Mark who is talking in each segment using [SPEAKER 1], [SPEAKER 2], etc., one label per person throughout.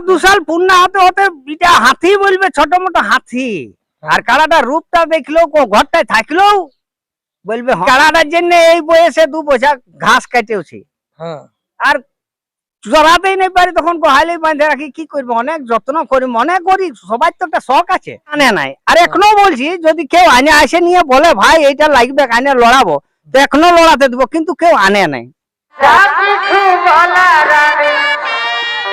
[SPEAKER 1] দু সাল পূর্ণ হতে হতে এটা হাতি বলবে ছোট মোটো হাতি। আর কাড়াটা রূপটা দেখলেও কো- ঘরটায় থাকলেও বলবে "হ্যাঁ।" কাড়াটার জন্য এই বয়সে দু বোঝা ঘাস কাটেওছি।
[SPEAKER 2] হ্যাঁ।
[SPEAKER 1] আর চড়াতেই নেই পারি তখন গোহালেই বাঁধে রাখি কি করব? অনেক যত্ন করি মনে করি সবার তো একটা শখ আছে। আনে নাই। আর এখনও বলছি যদি কেউ আনে আসে নিয়ে বলে ভাই এইটা লাগবে আনে লড়াবো। তো এখনও লড়াতে দেবো কিন্তু কেউ আনে নাই।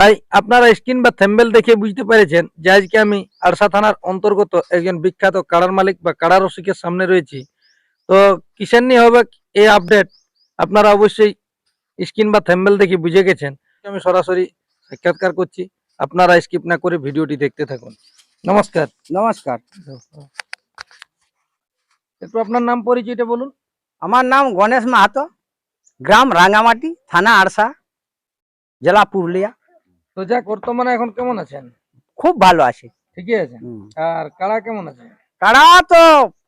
[SPEAKER 2] তাই আপনারা স্ক্রিন বা থ্যাম্বেল দেখে বুঝতে পেরেছেন যে আজকে আমি আরসা থানার অন্তর্গত একজন বিখ্যাত কাড়ার মালিক বা কাড়ারসিকের সামনে রয়েছি। তো কিসের নিয়ে হবে এই আপডেট আপনারা অবশ্যই স্ক্রিন বা থ্যাম্বেল দেখে বুঝে গেছেন। আমি সরাসরি সাক্ষাৎকার করছি। আপনারা স্কিপ না করে ভিডিওটি দেখতে থাকুন। নমস্কার।
[SPEAKER 1] নমস্কার।
[SPEAKER 2] একটু আপনার নাম পরিচয়টা বলুন।
[SPEAKER 1] আমার নাম গণেশ মাহাতো গ্রাম রাঙ্গামাটি থানা আরসা জেলা পুরুলিয়া।
[SPEAKER 2] তো যাক বর্তমানে এখন কেমন আছেন?
[SPEAKER 1] খুব ভালো আছে।
[SPEAKER 2] ঠিকই আছে আর কাড়া কেমন আছে?
[SPEAKER 1] কাড়া তো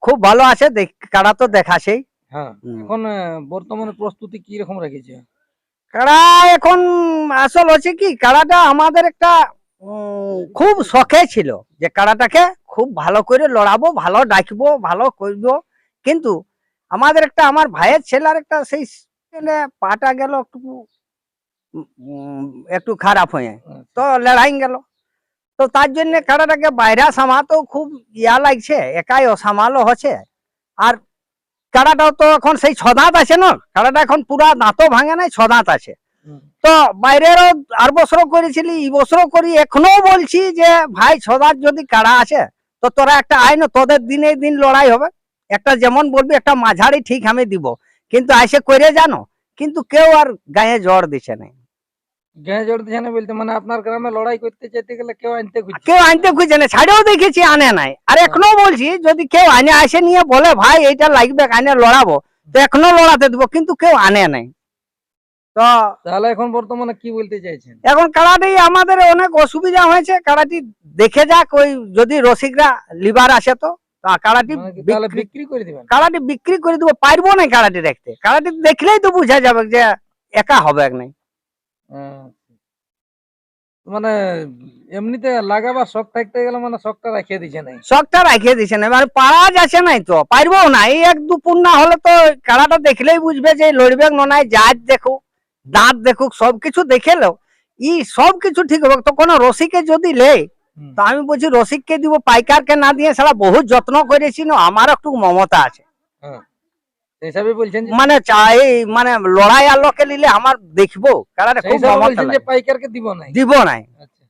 [SPEAKER 1] খুব ভালো আছে কাড়া তো দেখাছেই
[SPEAKER 2] হ্যাঁ এখন বর্তমানে প্রস্তুতি কি রকম রেখেছে?
[SPEAKER 1] কাড়া এখন আসল হচ্ছে কি কাড়াটা আমাদের একটা খুব শখে ছিল যে কাড়াটাকে খুব ভালো করে লড়াবো ভালো ডাকবো ভালো করব। কিন্তু আমাদের একটা আমার ভাইয়ের ছেলের একটা সেই পাটা গেল একটু একটু খারাপ হয়ে। তো লড়াই গেল। তো তার জন্য কাড়াটাকে বাইরে সামাতো খুব ইয়া লাগছে একাই অসামালো হচ্ছে। আর কাড়াটাও তো এখন সেই ছদাঁত আছে না? কাড়াটা এখন পুরা দাঁতও ভাঙে নাই ছদাঁত আছে। তো বাইরেরও আর বছরও করেছিলি এই বছরও করি এখনও বলছি যে ভাই ছদাঁত যদি কাড়া আছে তো তোরা একটা আয় না তোদের দিনে দিন লড়াই হবে। একটা যেমন বলবি একটা মাঝারি ঠিক আমি দিব। কিন্তু আইসে করে জানো কিন্তু কেউ আর গায়ে জ্বর দিছে না
[SPEAKER 2] গায়ে জোর দিচ্ছে বলতে মানে আপনার গ্রামে লড়াই করতে চাইতে গেলে কেউ আনতে খুঁজছে?
[SPEAKER 1] কেউ আনতে খুঁজে না ছাড়েও দেখেছি আনে নাই। আর এখনও বলছি যদি কেউ আনে আসে নিয়ে বলে ভাই এইটা লাগবে আনে লড়াবো। তো এখনও লড়াতে দেবো কিন্তু কেউ আনে নাই। তো
[SPEAKER 2] তাহলে এখন বর্তমানে কি বলতে চাইছেন?
[SPEAKER 1] এখন কাড়াটি আমাদের অনেক অসুবিধা হয়েছে কাড়াটি দেখে যাক ওই যদি রসিকরা লিবার আসে তো কাড়াটি
[SPEAKER 2] মানে
[SPEAKER 1] বিক্রি-
[SPEAKER 2] করে দিবেন?
[SPEAKER 1] কাড়াটি বিক্রি করে দেবো পারব না কাড়াটি দেখতে। কাড়াটি দেখলেই তো বোঝা যাবে যে একা হবে নাই।
[SPEAKER 2] মানে এমনিতে লাগাবার শখ থাকতে গেলে মানে শখটা রাখিয়ে দিচ্ছে নাই।
[SPEAKER 1] শখটা রাখিয়ে দিছে না এবার পারা যাচ্ছে নাই তো পারব না। এই এক দু পূর্ণা হলে তো কাড়াটা দেখলেই বুঝবে যে লড়বে নাই জাত দেখুক দাঁত দেখুক সবকিছু দেখেলো ই সব কিছু ঠিক হবে তো কোনো রসিকে যদি লে তো আমি বলছি রসিককে দিব পাইকারকে না দিয়ে সারা বহুত যত্ন করেছি না আমার একটু মমতা আছে।
[SPEAKER 2] হ্যাঁ। হিসাবে বলছেন
[SPEAKER 1] মানে চাই মানে লড়াই আর লোকে নিলে আমার দেখব। কারণ খুব
[SPEAKER 2] বলছেন যে পাইকারকে দিব নাই।
[SPEAKER 1] দিব নাই।
[SPEAKER 2] আচ্ছা।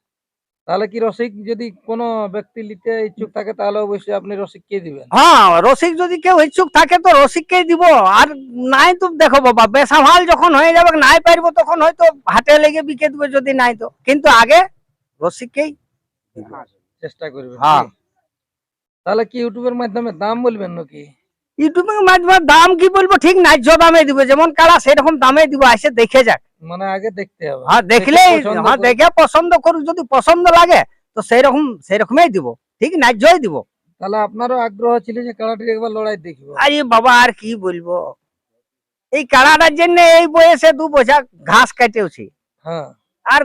[SPEAKER 2] তাহলে কি রসিক যদি কোনো ব্যক্তি নিতে ইচ্ছুক থাকে তাহলে অবশ্যই আপনি রসিককে দিবেন।
[SPEAKER 1] হ্যাঁ রসিক যদি কেউ ইচ্ছুক থাকে তো রসিককেই দিব। আর নাই তো দেখো বাবা বেসামাল যখন হয়ে যাবে নাই পারব তখন হয়তো হাটে লেগে বিকে দেবে যদি নাই তো। কিন্তু আগে রসিককেই
[SPEAKER 2] চেষ্টা করবে
[SPEAKER 1] হ্যাঁ।
[SPEAKER 2] তাহলে কি ইউটিউবের মাধ্যমে দাম বলবেন নাকি?
[SPEAKER 1] ইউটিউবের মাধ্যমে দাম কি বলব? ঠিক ন্যায্য দামে দিব যেমন কারা সেরকম দামে দিব এসে দেখে যাক।
[SPEAKER 2] মানে আগে দেখতে হবে।
[SPEAKER 1] হ্যাঁ
[SPEAKER 2] পছন্দ
[SPEAKER 1] হ্যাঁ দেখে পছন্দ করুক যদি পছন্দ লাগে তো সেই রকম সেই রকমই দিব। ঠিক ন্যায্যই দিব।
[SPEAKER 2] তাহলে আপনারও আগ্রহ ছিল যে কারাটির একবার লড়াই দেখব।
[SPEAKER 1] আরে বাবা আর কি বলব? এই কাড়াটার জন্য এই বয়সে দু বোঝা ঘাস কাটেওছি।
[SPEAKER 2] হ্যাঁ।
[SPEAKER 1] আর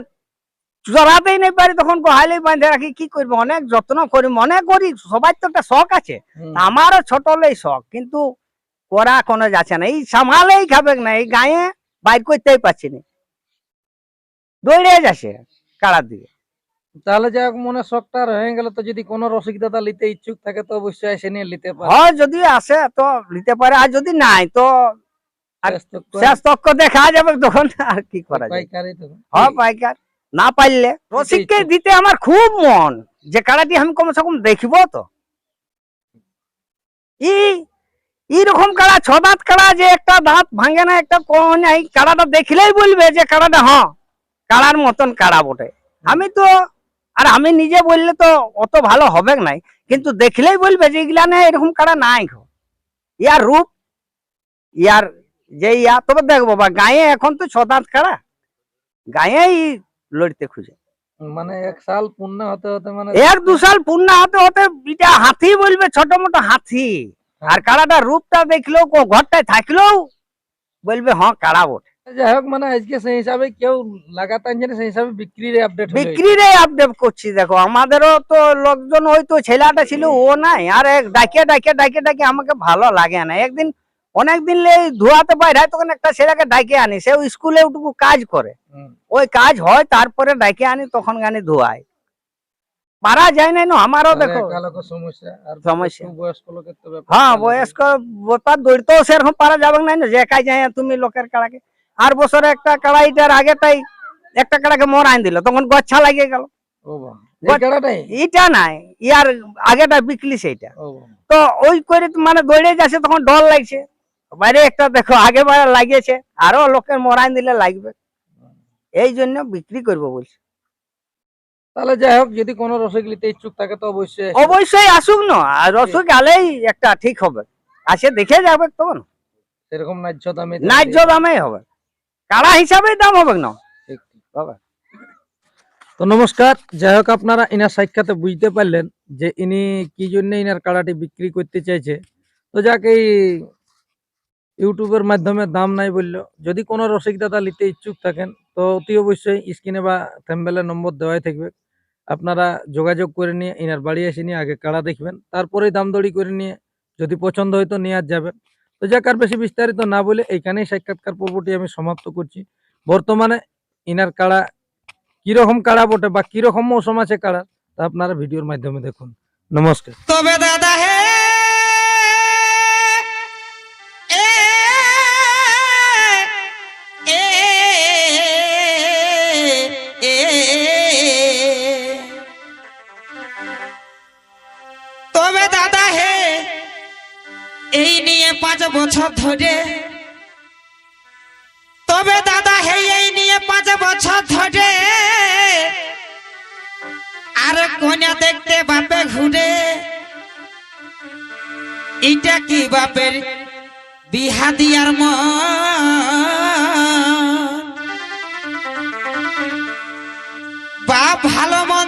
[SPEAKER 1] চড়াতেই নেই পারি তখন গোহালেই বাঁধে রাখি কি করব? অনেক যত্ন করি মনে করি সবার তো একটা শখ আছে। আমারও ছোট হলেই শখ কিন্তু করা কোনো যাচ্ছে না। এই সামালেই খাবে না এই গায়ে বাইর করতেই পারছি না। দৌড়ে যাচ্ছে কাড়ার দিকে
[SPEAKER 2] তাহলে যাক মনে শখটা হয়ে গেল তো যদি কোনো রসিক দাদা নিতে ইচ্ছুক থাকে তো অবশ্যই এসে নিয়ে নিতে পারে।
[SPEAKER 1] হয় যদি আসে তো নিতে পারে আর যদি নাই তো
[SPEAKER 2] শেষ তক
[SPEAKER 1] তক্ক দেখা যাবে তখন আর কি করা যায়?
[SPEAKER 2] পাইকারি তো।
[SPEAKER 1] হ্যাঁ পাইকার। না পারলে রসিককে দিতে আমার খুব মন। যে কাড়াটি আমি কমসে কম দেখব তো। ই এইরকম কাড়া ছ দাঁত কাড়া যে একটা দাঁত ভাঙে না একটা কোন নাই কাড়াটা দেখলেই বলবে যে কাড়াটা হ্যাঁ কাড়ার মতন কাড়া বটে। আমি তো আর আমি নিজে বললে তো অত ভালো হবে নাই কিন্তু দেখলেই বলবে যে এগুলা না এরকম কাড়া নাই গো। ইয়ার রূপ ইয়ার যে ইয়া তবে দেখব বা গায়ে এখন তো ছদাঁত কাড়া গায়েই লড়তে খুঁজে।
[SPEAKER 2] মানে এক সাল পূর্ণ হতে হতে মানে
[SPEAKER 1] এক দু সাল পূর্ণ হতে হতে এটা হাতি বলবে ছোট মোটো হাতি। আর কাড়াটা রূপটা দেখলেও ঘরটায় থাকলেও বলবে হ্যাঁ কাড়া বটে।
[SPEAKER 2] যাই হোক মানে আজকে সেই হিসাবে কেউ লাগাতার জানে সেই হিসাবে বিক্রির আপডেট
[SPEAKER 1] বিক্রির আপডেট করছি দেখো আমাদেরও তো লোকজন ওই তো ছেলেটা ছিল ও নাই। আর এক ডাকে ডাকে ডাকে ডাকে আমাকে ভালো লাগে না। একদিন অনেকদিন ধোয়াতে বাইরে তখন একটা ছেলেকে ডাকে আনি সে স্কুলে ওটুকু কাজ করে। ওই কাজ হয় তারপরে ডাকে আনি তখন গানি ধোয়াই পারা যায় না আমারও দেখো।
[SPEAKER 2] সমস্যা আর
[SPEAKER 1] সমস্যা।
[SPEAKER 2] বয়স্ক লোকের তো
[SPEAKER 1] হ্যাঁ বয়স্ক ব্যাপার দৌড়তেও সেরকম পারা যাবে না যে একাই যায় তুমি লোকের কাড়াকে। আর বছরে একটা কাড়াইটার আগেটাই একটা কাড়াকে মরাইন দিল তখন গচ্ছা লাগিয়ে গেল। এটা নাই ইয়ার আগেটা বিকলি সেইটা। তো ওই করে মানে দৌড়ে যাচ্ছে তখন ডর লাগছে। বাইরে একটা দেখো আগে বাইরে লাগিয়েছে আরও লোকের মরাইন দিলে লাগবে। এই জন্য বিক্রি করব বলছে।
[SPEAKER 2] তাহলে যাই হোক যদি কোনো রসিক নিতে ইচ্ছুক থাকে তো অবশ্যই
[SPEAKER 1] অবশ্যই আসুক না আর রসুক গেলেই একটা ঠিক হবে। আসে দেখে যাবে তখন।
[SPEAKER 2] সেরকম ন্যায্য দামে
[SPEAKER 1] ন্যায্য দামেই হবে। কাড়া হিসাবে দাম হবে না।
[SPEAKER 2] ঠিক ঠিক।
[SPEAKER 1] বাবা।
[SPEAKER 2] তো নমস্কার যাই হোক আপনারা ইনার সাক্ষাতে বুঝতে পারলেন যে ইনি কি জন্য ইনার কাড়াটি বিক্রি করতে চাইছে। তো যাক এই ইউটিউবের মাধ্যমে দাম নাই বলল যদি কোনো রসিক দাদা নিতে ইচ্ছুক থাকেন, তো অতি অবশ্যই স্ক্রিনে বা থ্যাম্বেলের নম্বর দেওয়াই থাকবে। আপনারা যোগাযোগ করে নিয়ে ইনার বাড়ি এসে নিয়ে আগে কাড়া দেখবেন, তারপরেই দাম দড়ি করে নিয়ে যদি পছন্দ হয় তো আর যাবেন। তো যাক, আর বেশি বিস্তারিত না বলে এইখানেই সাক্ষাৎকার পর্বটি আমি সমাপ্ত করছি। বর্তমানে ইনার কাড়া কীরকম কাড়া বটে বা কীরকম মৌসুম আছে কাড়া তা আপনারা ভিডিওর মাধ্যমে দেখুন। নমস্কার।
[SPEAKER 3] তবে দাদা বছর ধরে। তবে দাদা হে এই নিয়ে পাঁচ বছর ধরে আর কন্যা দেখতে বাপে ঘুরে। এটা কি বাপের বিহা দিয়ার মন? বাপ ভালো মন্দ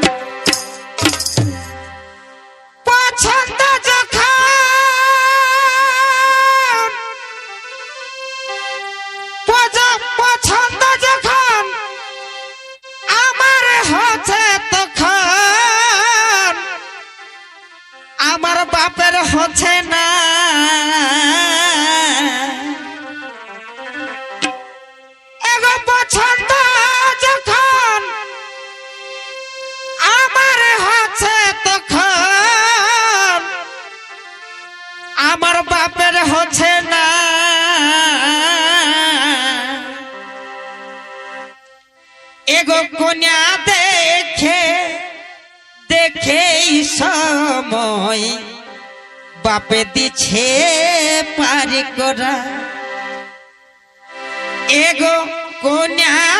[SPEAKER 3] সময় বাপে দিছে পারি করা। এগো কন্যা